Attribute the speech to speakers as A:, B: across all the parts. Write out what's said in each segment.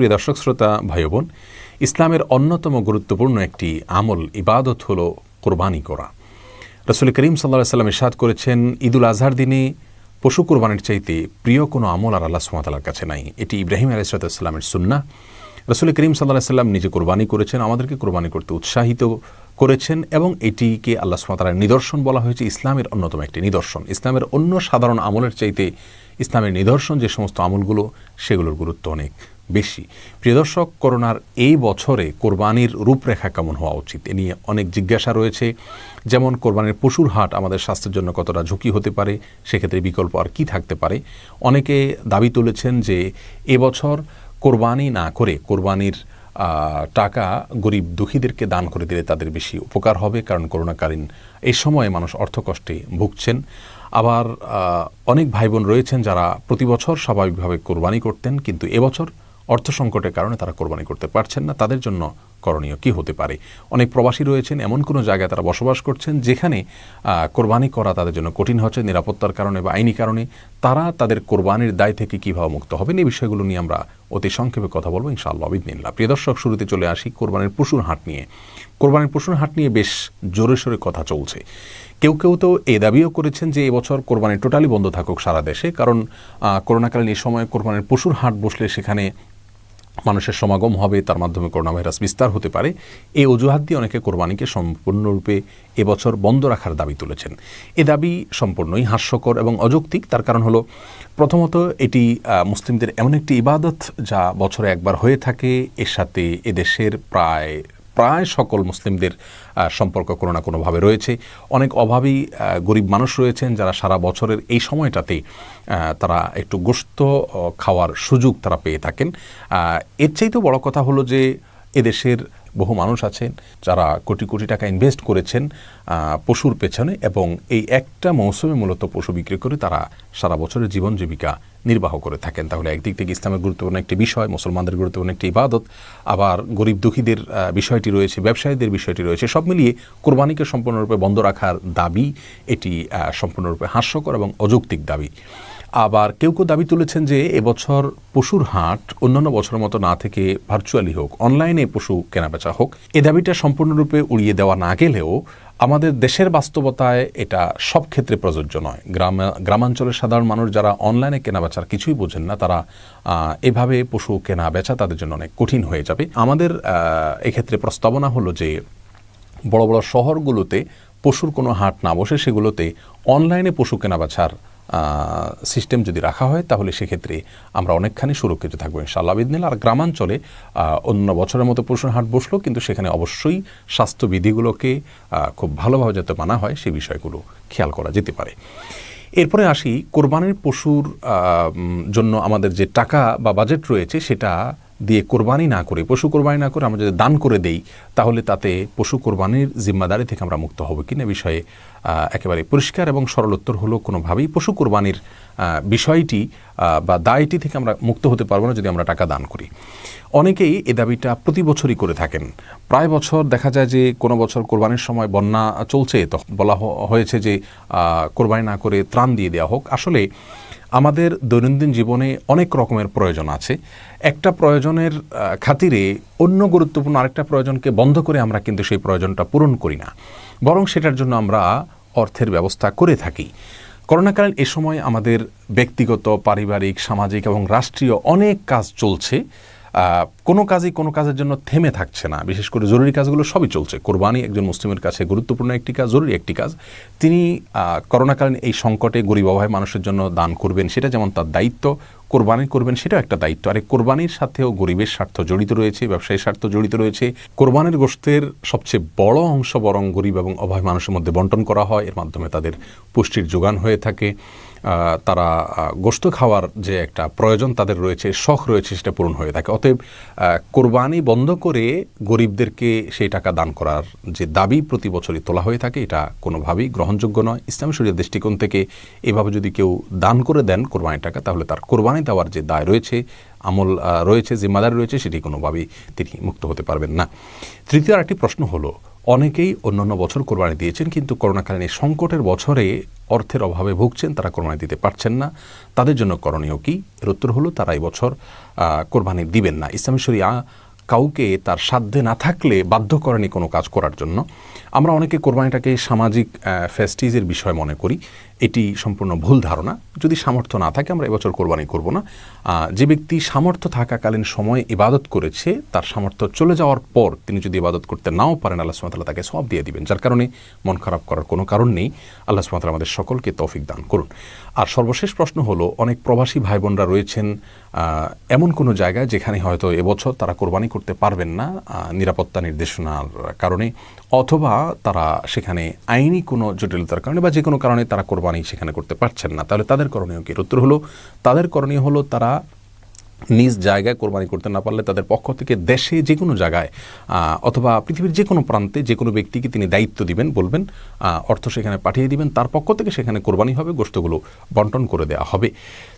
A: সুপ্রিয় দর্শক, শ্রোতা ভাই বোন ইসলামের অন্যতম গুরুত্বপূর্ণ একটি আমল, ইবাদত হলো কোরবানি করা। রসুল করিম সাল্লাহ সাল্লাম ইসাদ করেছেন, ঈদুল আজহার দিনে পশু কোরবানির চাইতে প্রিয় কোনো আমল আর আল্লাহ সুমাতালার কাছে নাই। এটি ইব্রাহিম আলাইসালামের সুন্না রসুল করিম সাল্লাহ সাল্লাম নিজে কোরবানি করেছেন, আমাদেরকে কোরবানি করতে উৎসাহিত করেছেন এবং এটিকে আল্লাহ সুমাতালার নিদর্শন বলা হয়েছে, ইসলামের অন্যতম একটি নিদর্শন। ইসলামের অন্য সাধারণ আমলের চাইতে ইসলামের নিদর্শন যে সমস্ত আমলগুলো, সেগুলোর গুরুত্ব অনেক। বেশি। প্রিয় দর্শক, করোনার এই বছরে কোরবানির রূপরেখা কেমন হওয়া উচিত? এ নিয়ে অনেক জিজ্ঞাসা রয়েছে। যেমন, কোরবানির পশুর হাট আমাদের স্বাস্থ্যের জন্য কতটা ঝুঁকি হতে পারে, সেক্ষেত্রে বিকল্প আর কি থাকতে পারে? অনেকে দাবি তুলেছেন যে এবছর কোরবানি না করে কোরবানির টাকা গরিব দুঃখীদেরকে দান করে দিলে তাদের বেশি উপকার হবে, কারণ করোনাকালীন এই সময়ে মানুষ অর্থকষ্টে ভুগছেন। আবার অনেক ভাই বোন রয়েছেন যারা প্রতি বছর স্বাভাবিকভাবে কোরবানি করতেন, কিন্তু এবছর অর্থ সংকটের কারণে তারা কোরবানি করতে পারছেন না। তাদের জন্য করণীয় কি হতে পারে? অনেক প্রবাসী রয়েছেন, এমন কোনো জায়গায় তারা বসবাস করছেন যেখানে কোরবানি করা তাদের জন্য কঠিন হচ্ছে, নিরাপত্তার কারণে বা আইনি কারণে। তারা তাদের কোরবানির দায় থেকে কীভাবে মুক্ত হবেন? এই বিষয়গুলো নিয়ে আমরা অতি সংক্ষেপে কথা বলব ইনশাআল্লাহ অবিদিনিল্লা প্রিয় দর্শক, শুরুতে চলে আসি কোরবানির পশুর হাট নিয়ে। কোরবানির পশুর হাট নিয়ে বেশ জোরে সোরে কথা চলছে। কেউ কেউ তো এ দাবিও করেছেন যে এবছর কোরবানি টোটালি বন্ধ থাকুক সারা দেশে। কারণ করোনাকালীন এই সময় কোরবানির পশুর হাট বসলে সেখানে মানুষের সমাগম হবে, তার মাধ্যমে করোনা ভাইরাস বিস্তার হতে পারে। এই অজুহাত দিয়ে অনেকে কোরবানিকে সম্পূর্ণরূপে এবছর বন্ধ রাখার দাবি তুলেছেন। এ দাবি সম্পূর্ণই হাস্যকর এবং অযৌক্তিক। তার কারণ হলো, প্রথমত এটি মুসলিমদের এমন একটি ইবাদত যা বছরে একবার হয়ে থাকে। এর সাথে এদেশের প্রায় প্রায় সকল মুসলিমদের সম্পর্ক কোনো না কোনোভাবে রয়েছে। অনেক অভাবী গরিব মানুষ রয়েছেন যারা সারা বছরের এই সময়টাতে তারা একটু গোস্ত খাওয়ার সুযোগ তারা পেয়ে থাকেন। এর চাইতেও বড় কথা হলো যে, এদেশের বহু মানুষ আছেন যারা কোটি কোটি টাকা ইনভেস্ট করেছেন পশুর পেছনে এবং এই একটা মৌসুমে মূলত পশু বিক্রি করে তারা সারা বছরের জীবন জীবিকা নির্বাহ করে থাকেন। তাহলে একদিক থেকে ইসলামের গুরুত্বপূর্ণ একটি বিষয়, মুসলমানদের গুরুত্বপূর্ণ একটি ইবাদত, আবার গরিব দুঃখীদের বিষয়টি রয়েছে, ব্যবসায়ীদের বিষয়টি রয়েছে, সব মিলিয়ে কোরবানিকে সম্পূর্ণরূপে বন্ধ রাখার দাবি এটি সম্পূর্ণরূপে হাস্যকর এবং অযৌক্তিক দাবি। আবার কেউ কেউ দাবি তুলেছেন যে এবছর পশুর হাট অন্যান্য বছরের মতো না থেকে ভার্চুয়ালি হোক অনলাইনে পশু কেনাবেচা হোক। এ দাবিটা সম্পূর্ণরূপে উড়িয়ে দেওয়া না গেলেও আমাদের দেশের বাস্তবতায় এটা সব ক্ষেত্রে প্রযোজ্য নয়। গ্রাম, গ্রামাঞ্চলের সাধারণ মানুষ যারা অনলাইনে কেনাবেচার কিছুই বোঝেন না, তারা এভাবে পশু কেনা বেচা তাদের জন্য অনেক কঠিন হয়ে যাবে। আমাদের এক্ষেত্রে প্রস্তাবনা হলো যে বড় বড় শহরগুলোতে পশুর কোনো হাট না বসে সেগুলোতে অনলাইনে পশু কেনাবেচার সিস্টেম যদি রাখা হয়, তাহলে সেক্ষেত্রে আমরা অনেকখানি সুরক্ষিত থাকব ইনশাআল্লাহ বিদিন আর গ্রামাঞ্চলে অন্য বছরের মতো পশুর হাট বসল, কিন্তু সেখানে অবশ্যই স্বাস্থ্যবিধিগুলোকে খুব ভালোভাবে যাতে মানা হয় সেই বিষয়গুলো খেয়াল করা যেতে পারে। এরপরে আসি, কোরবানির পশুর জন্য আমাদের যে টাকা বা বাজেট রয়েছে, সেটা দিয়ে কোরবানি না করে, পশু কোরবানি না করে আমরা যদি দান করে দেই, তাহলে তাতে পশু কোরবানির জিম্মাদারি থেকে আমরা মুক্ত হব কিনা বিষয়ে একেবারে পরিষ্কার এবং সরল উত্তর হলো কোনোভাবেই পশু কোরবানির বিষয়টি বা দায়টি থেকে আমরা মুক্ত হতে পারব না যদি আমরা টাকা দান করি। অনেকেই এ দাবিটা প্রতি বছরই করে থাকেন। প্রায় বছর দেখা যায় যে কোনো বছর কোরবানির সময় বন্যা চলছে, তখন বলা হয়েছে যে কোরবানি না করে ত্রাণ দিয়ে দেওয়া হোক। আসলে আমাদের দৈনন্দিন জীবনে অনেক রকমের প্রয়োজন আছে। একটা প্রয়োজনের খাতিরে অন্য গুরুত্বপূর্ণ আরেকটা প্রয়োজনকে বন্ধ করে আমরা কিন্তু সেই প্রয়োজনটা পূরণ করি না। বরং সেটার জন্য আমরা অর্থের ব্যবস্থা করে থাকি। করোনাকালীন এ সময় আমাদের ব্যক্তিগত, পারিবারিক, সামাজিক এবং রাষ্ট্রীয় অনেক কাজ চলছে। কোনো কাজই কোনো কাজের জন্য থেমে থাকছে না। বিশেষ করে জরুরি কাজগুলো সবই চলছে। কোরবানি একজন মুসলিমের কাছে গুরুত্বপূর্ণ একটি কাজ, জরুরি একটি কাজ। তিনি করোনাকালীন এই সংকটে গরিব অভায় মানুষের জন্য দান করবেন, সেটা যেমন তার দায়িত্ব, কোরবানি করবেন, সেটাও একটা দায়িত্ব। আর এই কোরবানির সাথেও গরিবের স্বার্থ জড়িত রয়েছে, ব্যবসায়ীর স্বার্থ জড়িত রয়েছে। কোরবানির গোষ্ঠের সবচেয়ে বড় অংশ বরং গরিব এবং অভয় মানুষের মধ্যে বন্টন করা হয়। এর মাধ্যমে তাদের পুষ্টির যোগান হয়ে থাকে। তারা গোস্ত খাওয়ার যে একটা প্রয়োজন তাদের রয়েছে, শখ রয়েছে সেটা পূরণ হয়ে থাকে। অতএব কোরবানি বন্ধ করে গরিবদেরকে সেই টাকা দান করার যে দাবি প্রতি বছরই তোলা হয়ে থাকে, এটা কোনোভাবেই গ্রহণযোগ্য নয়। ইসলামী শরীর দৃষ্টিকোণ থেকে এভাবে যদি কেউ দান করে দেন কোরবানির টাকা, তাহলে তার কোরবানি দেওয়ার যে দায় রয়েছে, আমল রয়েছে জিম্মাদার রয়েছে, সেটি কোনোভাবেই তিনি মুক্ত হতে পারবেন না। তৃতীয় আরেকটি প্রশ্ন হলো অনেকেই অন্যান্য বছর কোরবানি দিয়েছেন, কিন্তু করোনাকালীন এই সংকটের বছরে অর্থের অভাবে ভুগছেন, তারা কোরবানি দিতে পারছেন না। তাদের জন্য করণীয় কি? এর উত্তর হলো, তারা এই বছর কোরবানি দিবেন না। ইসলামী শরিয়া কাউকে তার সাধ্যে না থাকলে বাধ্য করেনি কোনো কাজ করার জন্য। আমরা অনেকে কোরবানিটাকে সামাজিক ফেস্টিজের বিষয় মনে করি। এটি সম্পূর্ণ ভুল ধারণা। যদি সামর্থ্য না থাকে, আমরা এবছর কোরবানি করব না। যে ব্যক্তি সামর্থ্য থাকাকালীন সময় ইবাদত করেছে, তার সামর্থ্য চলে যাওয়ার পর তিনি যদি ইবাদত করতে নাও পারেন, আল্লাহ সুমাতাল্লাহ তাকে সব দিয়ে দিবেন। যার কারণে মন খারাপ করার কোনো কারণ নেই। আল্লাহ সুমাতাল্লাহ আমাদের সকলকে তৌফিক দান করুন। আর সর্বশেষ প্রশ্ন হলো, অনেক প্রবাসী ভাই বোনরা রয়েছেন এমন কোনো জায়গায় যেখানে হয়তো এবছর তারা কোরবানি করতে পারবেন না নিরাপত্তা নির্দেশনার কারণে, অথবা তারা সেখানে আইনি কোনো জটিলতার কারণে বা যে কোনো কারণে তারা কোরবানি সেখানে করতে পারছেন না। তাহলে তাদের করণীয় কি? উত্তর হলো, তাদের করণীয় হলো তারা নিজ জায়গায় কোরবানি করতে না পারলে তাদের পক্ষ থেকে দেশে যে কোনো জায়গায় অথবা পৃথিবীর যে কোনো প্রান্তে যে কোনো ব্যক্তিকে তিনি দায়িত্ব দিবেন, বলবেন অর্থ সেখানে পাঠিয়ে দিবেন, তার পক্ষ থেকে সেখানে কোরবানি হবে গোষ্ঠগুলো বন্টন করে দেওয়া হবে।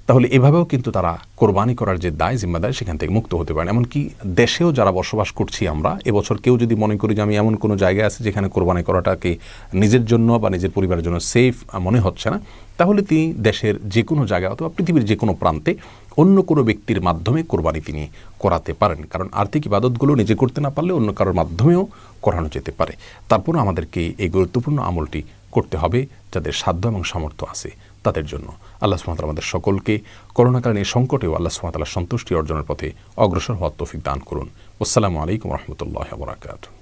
A: তাহলে এভাবেও কিন্তু তারা কোরবানি করার যে দায় জিম্মাদায় সেখান থেকে মুক্ত হতে পারেন। এমনকি দেশেও যারা বসবাস করছি আমরা, এবছর কেউ যদি মনে করি যে আমি এমন কোনো জায়গায় আছে যেখানে কোরবানি করাটাকে নিজের জন্য বা নিজের পরিবারের জন্য সেফ মনে হচ্ছে না, তাহলে তিনি দেশের যে কোনো জায়গায় অথবা পৃথিবীর যে কোনো প্রান্তে অন্য কোনো ব্যক্তির মাধ্যমে কোরবানি তিনি করাতে পারেন। কারণ আর্থিক ইবাদতগুলো নিজে করতে না পারলে অন্য কারোর মাধ্যমেও করানো যেতে পারে। তারপর আমাদেরকে এই গুরুত্বপূর্ণ আমলটি করতে হবে যাদের সাধ্য এবং সামর্থ্য আছে তাদের জন্য। আল্লাহ সুমাতাল আমাদের সকলকে করোনাকালীন এই সংকটেও আল্লাহ সুমাতাল্লাহ সন্তুষ্টি অর্জনের পথে অগ্রসর হওয়ার তৌফিক দান করুন। আসসালামু আলাইকুম রহমতুল্লাহ বরাকাতু